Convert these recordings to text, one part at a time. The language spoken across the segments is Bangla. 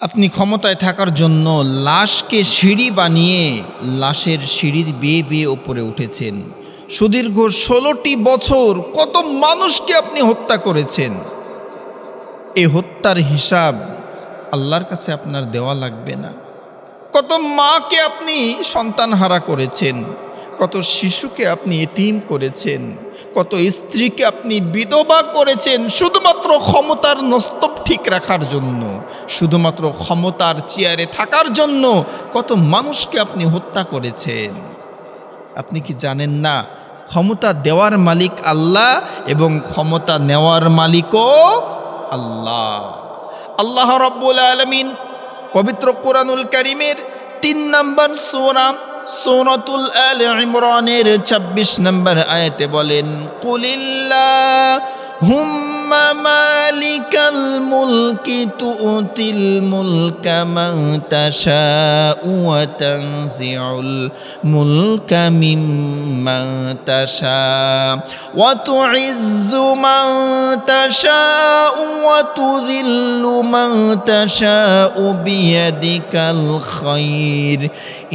আপনি ক্ষমতায় থাকার জন্য লাশকে সিঁড়ি বানিয়ে লাশের সিঁড়ির বেয়ে বেয়ে ওপরে উঠেছেন। সুদীর্ঘ ষোলোটি বছর কত মানুষকে আপনি হত্যা করেছেন? এই হত্যার হিসাব আল্লাহর কাছে আপনার দেওয়া লাগবে না। কত মাকে আপনি সন্তান হারা করেছেন? কত শিশুকে আপনি এতিম করেছেন? কত স্ত্রীকে আপনি বিধবা করেছেন? শুধুমাত্র ক্ষমতার নস্তব ঠিক রাখার জন্য। শুধুমাত্র ক্ষমতার চেয়ারে থাকার জন্য কত মানুষকে আপনি হত্যা করেছেন? আপনি কি জানেন না, ক্ষমতা দেওয়ার মালিক আল্লাহ এবং ক্ষমতা নেওয়ার মালিকও আল্লাহ। আল্লাহ রব্বুল আলমিন পবিত্র কোরআনুল করিমের তিন নম্বর সোরা সোনতুল আল ইমরানের ছাব্বিশ নম্বর আয়াতে বলেন কুলিল্লাহ হুম্মা মালিকাল মুলকি তুতিল মুলকা মান তাশাউ ওয়া তানজিউল মুলকা মিম্মান তাশা ওয়া তুইজ্জু মান তাশাউ ওয়া তুযিল্লু মান তাশাউ বিয়াদিকাল খায়র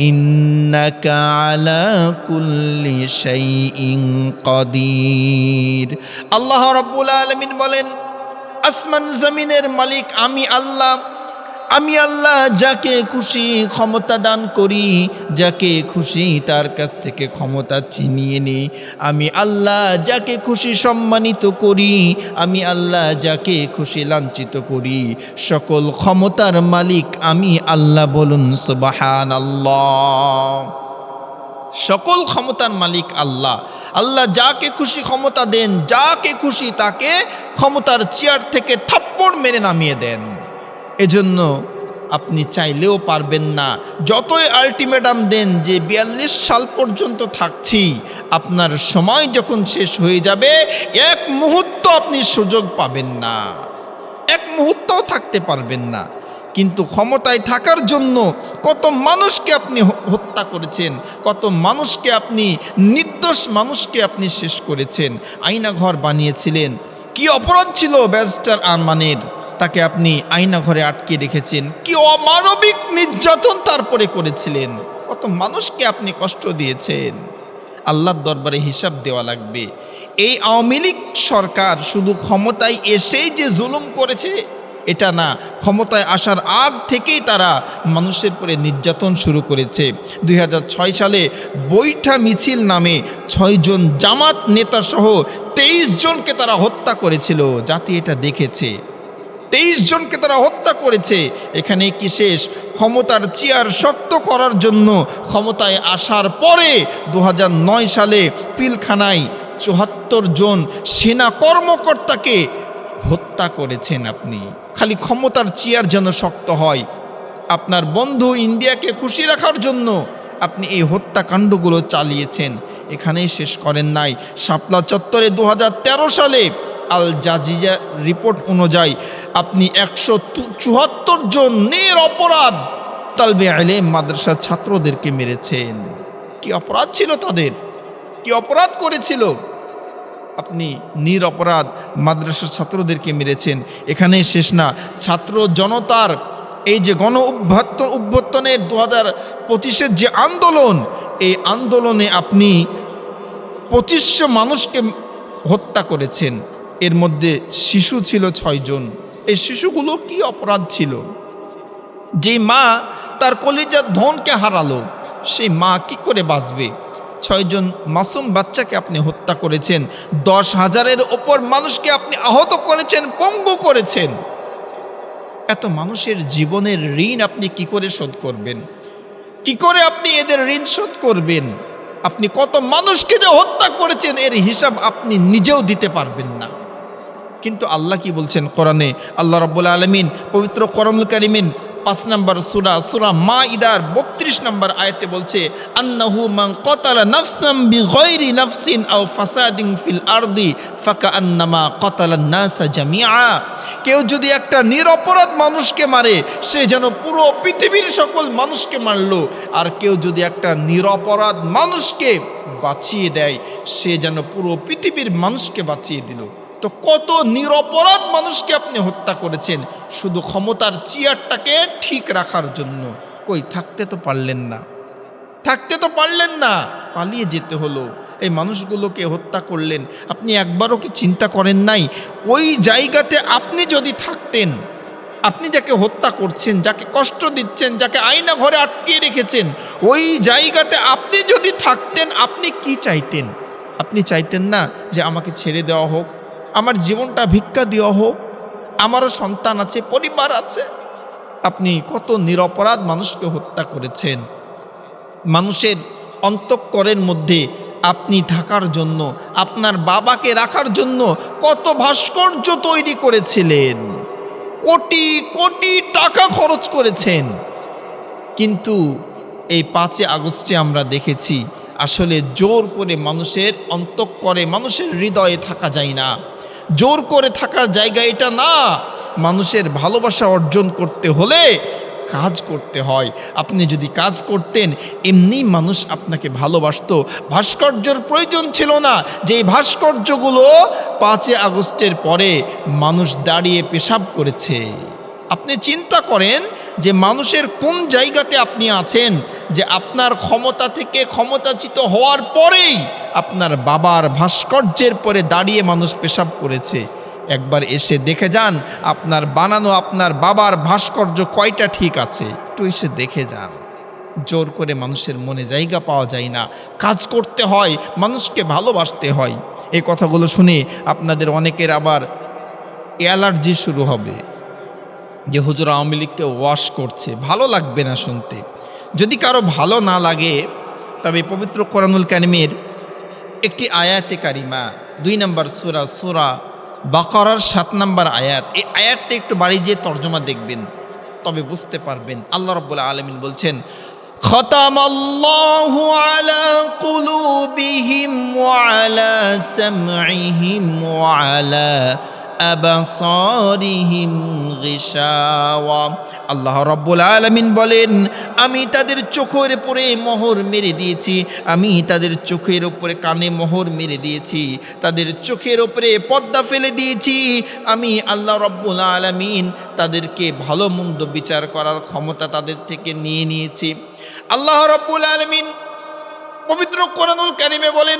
ইন্নাকা আলা কুল্লি শাইইন কাদির। আল্লাহ রাব্বুল আলামিন বলেন, আসমান জমিনের মালিক আমি আল্লাহ। আমি আল্লাহ যাকে খুশি ক্ষমতা দান করি, যাকে খুশি তার কাছ থেকে ক্ষমতা চিনিয়ে নিই। আমি আল্লাহ যাকে খুশি সম্মানিত করি, আমি আল্লাহ যাকে খুশি লাঞ্ছিত করি। সকল ক্ষমতার মালিক আমি আল্লাহ বলুন সুবাহান আল্লাহ সকল ক্ষমতার মালিক আল্লাহ। আল্লাহ যাকে খুশি ক্ষমতা দেন, যাকে খুশি তাকে ক্ষমতার চেয়ার থেকে থাপ্পড় মেরে নামিয়ে দেন। এজন্য আপনি চাইলেও পারবেন না। যতই আলটিমেটাম দেন যে বিয়াল্লিশ সাল পর্যন্ত থাকছি, আপনার সময় যখন শেষ হয়ে যাবে, এক মুহূর্ত আপনি সুযোগ পাবেন না। এক মুহূর্তও থাকতে পারবেন না। কিন্তু ক্ষমতায় থাকার জন্য কত মানুষকে আপনি হত্যা করেছেন, কত মানুষকে আপনি, নির্দোষ মানুষকে আপনি শেষ করেছেন আইনা ঘর বানিয়েছিলেন। কি অপরাধ ছিল ব্যারিস্টার আরমানের? তাকে আপনি আইনা ঘরে আটকে রেখেছেন। কি অমানবিক নির্যাতন তারপরে করেছিলেন? কত মানুষকে আপনি কষ্ট দিয়েছেন? আল্লাহর দরবারে হিসাব দেওয়া লাগবে। এই আওয়ামী লীগ সরকার শুধু ক্ষমতায় এসেই যে জুলুম করেছে এটা না। ক্ষমতায় আসার আগ থেকেই তারা মানুষের পরে নির্যাতন শুরু করেছে। দু হাজার ছয় সালে বৈঠা মিছিল নামে ছয়জন জামাত নেতা সহ তেইশ জনকে তারা হত্যা করেছিল। জাতি এটা দেখেছে। তেইশ জনকে তারা হত্যা করেছে। এখানে কি শেষ? ক্ষমতার চেয়ার শক্ত করার জন্য ক্ষমতায় আসার পরে দু হাজার নয় সালে পিলখানায় চুয়াত্তর জন সেনা কর্মকর্তাকে হত্যা করেছেন আপনি। খালি ক্ষমতার চেয়ার যেন শক্ত হয়। আপনার বন্ধু ইন্ডিয়াকে খুশি রাখার জন্য আপনি এই হত্যাকাণ্ডগুলো চালিয়েছেন। এখানেই শেষ করেন নাই। শাপলা চত্বরে দু হাজার তেরো সালে আল জাজিয়া রিপোর্ট অনুযায়ী আপনি একশো চুয়াত্তর জন নের অপরাধ তালবে আলে মাদ্রাসার ছাত্রদেরকে মেরেছেন। কি অপরাধ ছিল তাদের? কি অপরাধ করেছিল? আপনি নিরপরাধ মাদ্রাসার ছাত্রদেরকে মেরেছেন। এখানে শেষ না। ছাত্র জনতার এই যে গণ অভ্যর্ত অভ্যর্থনের দু হাজার পঁচিশের যে আন্দোলন, এই আন্দোলনে আপনি পঁচিশশো মানুষকে হত্যা করেছেন। এর মধ্যে শিশু ছিল ছয়জন এই শিশুগুলো কি অপরাধ ছিল? যে মা তার কলিজার ধনকে হারালো, সেই মা কি করে বাঁচবে? ছয়জন মাসুম বাচ্চাকে আপনি হত্যা করেছেন। দশ হাজারের ওপর মানুষকে আপনি আহত করেছেন, পঙ্গু করেছেন। এত মানুষের জীবনের ঋণ আপনি কি করে শোধ করবেন? কি করে আপনি এদের ঋণ শোধ করবেন? আপনি কত মানুষকে যে হত্যা করেছেন, এর হিসাব আপনি নিজেও দিতে পারবেন না। কিন্তু আল্লাহ কি বলছেন কোরআনে? আল্লাহ রব্বুল আলমিন পবিত্র করমুল পাঁচ নম্বর সুরা সুরা মা ইদার বত্রিশ নম্বর আয়তে বলছে নাফসাম নাফসিন নাসা জামিআ। কেউ যদি একটা নিরপরাধ মানুষকে মারে, সে যেন পুরো পৃথিবীর সকল মানুষকে মারলো। আর কেউ যদি একটা নিরপরাধ মানুষকে বাঁচিয়ে দেয়, সে যেন পুরো পৃথিবীর মানুষকে বাঁচিয়ে দিল। তো কত নিরপরাধ মানুষকে আপনি হত্যা করেছেন? শুধু ক্ষমতার চেয়ারটাকে ঠিক রাখার জন্য। কই, থাকতে তো পারলেন না। থাকতে তো পারলেন না। পালিয়ে যেতে হলো। এই মানুষগুলোকে হত্যা করলেন। আপনি একবারও কি চিন্তা করেন নাই? ওই জায়গাতে আপনি যদি থাকতেন, আপনি যাকে হত্যা করছেন, যাকে কষ্ট দিচ্ছেন, যাকে আয়না ঘরে আটকিয়ে রেখেছেন, ওই জায়গাতে আপনি যদি থাকতেন, আপনি কি চাইতেন? আপনি চাইতেন না যে আমাকে ছেড়ে দেওয়া হোক আমার জীবনটা ভিক্ষা দেওয়া হোক, আমারও সন্তান আছে, পরিবার আছে। আপনি কত নিরপরাধ মানুষকে হত্যা করেছেন। মানুষের অন্তঃকরের মধ্যে আপনি থাকার জন্য, আপনার বাবাকে রাখার জন্য কত ভাস্কর্য তৈরি করেছিলেন। কোটি কোটি টাকা খরচ করেছেন। কিন্তু এই পাঁচই আগস্টে আমরা দেখেছি, আসলে জোর করে মানুষের অন্তঃকরে, মানুষের হৃদয়ে থাকা যায় না। জোর করে থাকার জায়গা এটা না। মানুষের ভালোবাসা অর্জন করতে হলে কাজ করতে হয়। আপনি যদি কাজ করতেন, এমনি মানুষ আপনাকে ভালোবাসত। ভাস্কর্যর প্রয়োজন ছিল না। যে ভাস্কর্যগুলো পাঁচই আগস্টের পরে মানুষ দাঁড়িয়ে পেশাব করেছে। আপনি চিন্তা করেন যে মানুষের কোন জায়গাতে আপনি আছেন? যে আপনার ক্ষমতা থেকে ক্ষমতাচিত হওয়ার পরেই আপনার বাবার ভাস্কর্যের পরে দাঁড়িয়ে মানুষ পেশাব করেছে। একবার এসে দেখে যান, আপনার বানানো, আপনার বাবার ভাস্কর্য কয়টা ঠিক আছে? একটু এসে দেখে যান। জোর করে মানুষের মনে জায়গা পাওয়া যায় না। কাজ করতে হয়, মানুষকে ভালোবাসতে হয়। এই কথাগুলো শুনে আপনাদের অনেকের আবার অ্যালার্জি শুরু হবে। যে হুজুর আওয়ামী লীগকে ওয়াশ করছে, ভালো লাগবে না শুনতে। যদি কারও ভালো না লাগে, তবে পবিত্র কোরআনুল কারিমের একটি আয়াতে কারিমা দুই নম্বর সুরা সুরা বাকরার সাত নম্বর আয়াত এই আয়াতটা একটু বাড়ি যেয়ে তর্জমা দেখবেন তবে বুঝতে পারবেন আল্লাহ রব্বুল্লা আলমিন বলছেন ختم الله على قلوبهم وعلى سمعهم وعلى আবাসারিহিম গিশাওয়া আল্লাহ রব্বুল আলামিন বলেন, আমি তাদের চোখের উপরে মোহর মেরে দিয়েছি, আমি তাদের চোখের উপরে কানে মোহর মেরে দিয়েছি, তাদের চোখের উপরে পর্দা ফেলে দিয়েছি, আমি আল্লাহ রব্বুল আলামিন তাদেরকে ভালো মন্দ বিচার করার ক্ষমতা তাদের থেকে নিয়ে নিয়েছি। আল্লাহ রব্বুল আলামিন পবিত্র কোরআনুল কারিমে বলেন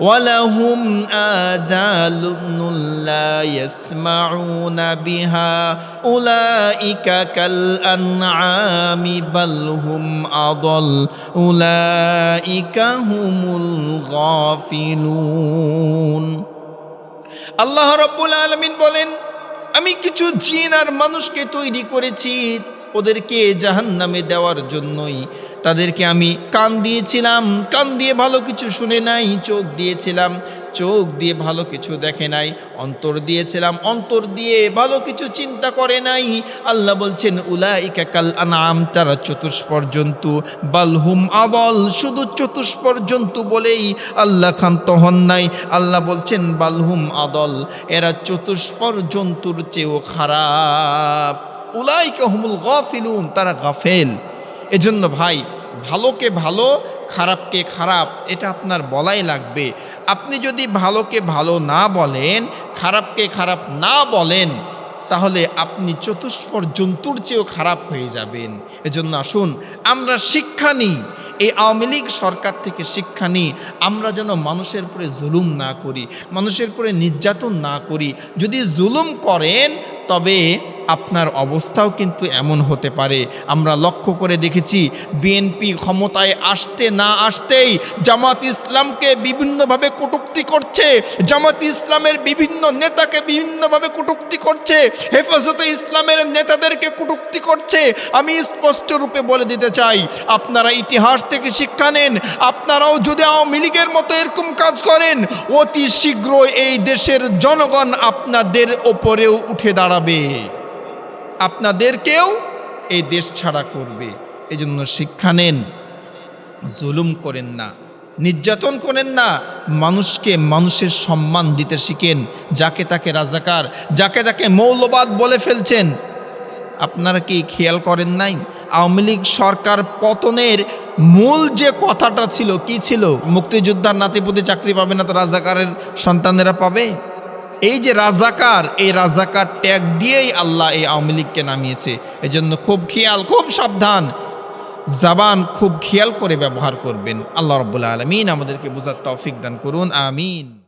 ولهم آذان لا يسمعون بها أولئك كالأنعام بل هم أضل أولئك هم الغافلون আল্লাহ রব্বুল আলমিন বলেন আমি কিছু জিন আর মানুষকে তৈরি করেছি ওদেরকে জাহান্নামে দেওয়ার জন্যই তাদেরকে আমি কান দিয়েছিলাম, কান দিয়ে ভালো কিছু শুনে নাই, চোখ দিয়েছিলাম, চোখ দিয়ে ভালো কিছু দেখে নাই, অন্তর দিয়েছিলাম, অন্তর দিয়ে ভালো কিছু চিন্তা করে নাই। আল্লাহ বলছেন উলা ইকাকাল আনাম তারা চতুষ্পর জন্তু বালহুম আবল, শুধু চতুষ্পর জন্তু বলেই আল্লাহ খান্ত হন নাই। আল্লাহ বলছেন বালহুম আদল, এরা চতুষ্পর জন্তুর চেয়েও খারাপ। উলাইকা হুমুল গাফিলুন, তারা গাফেল। এজন্য ভাই, ভালোকে ভালো, খারাপকে খারাপ, এটা আপনার বলাই লাগবে। আপনি যদি ভালোকে ভালো না বলেন, খারাপকে খারাপ না বলেন, তাহলে আপনি চতুষ্পর জন্তুর চেয়েও খারাপ হয়ে যাবেন। এজন্য আসুন, আমরা শিক্ষা নিই। এই আওয়ামী লীগ সরকার থেকে শিক্ষা নিই। আমরা যেন মানুষের উপরে জুলুম না করি, মানুষের উপরে নির্যাতন না করি। যদি জুলুম করেন তবে আপনার অবস্থাও কিন্তু এমন হতে পারে। আমরা লক্ষ্য করে দেখেছি বিএনপি ক্ষমতায় আসতে না আসতেই জামাত ইসলামকে বিভিন্নভাবে কটূক্তি করছে, জামাত ইসলামের বিভিন্ন নেতাকে বিভিন্নভাবে কটূক্তি করছে, হেফাজতে ইসলামের নেতাদেরকে কটূক্তি করছে। আমি স্পষ্ট রূপে বলে দিতে চাই, আপনারা ইতিহাস থেকে শিক্ষা নেন, আপনারাও যদি আওয়ামী লীগের মতো এরকম কাজ করেন, অতি শীঘ্র এই দেশের জনগণ আপনাদের ওপরেও উঠে দাঁড়াবে। আপনাদেরকেও এই দেশ ছাড়া করবে। এই জন্য শিক্ষা নেন, জুলুম করেন না, নির্যাতন করেন না, মানুষকে মানুষের সম্মান দিতে শিখেন, যাকে তাকে রাজাকার, যাকে তাকে মৌলবাদ বলে ফেলছেন। আপনারা কি খেয়াল করেন নাই? আওয়ামী লীগ সরকার পতনের মূল যে কথাটা ছিল, কি ছিল? মুক্তিযোদ্ধার নাতিপুতি চাকরি পাবে না তো রাজাকারের সন্তানেরা পাবে? এই যে রাজাকার, এই রাজাকার ট্যাগ দিয়েই আল্লাহ এই আওয়ামী লীগকে নামিয়েছে। এজন্য খুব খেয়াল, খুব সাবধান। জাবান খুব খেয়াল করে ব্যবহার করবেন। আল্লাহ রবুল্লা আলমিন আমাদেরকে বুঝার তৌফিক দান করুন, আমিন।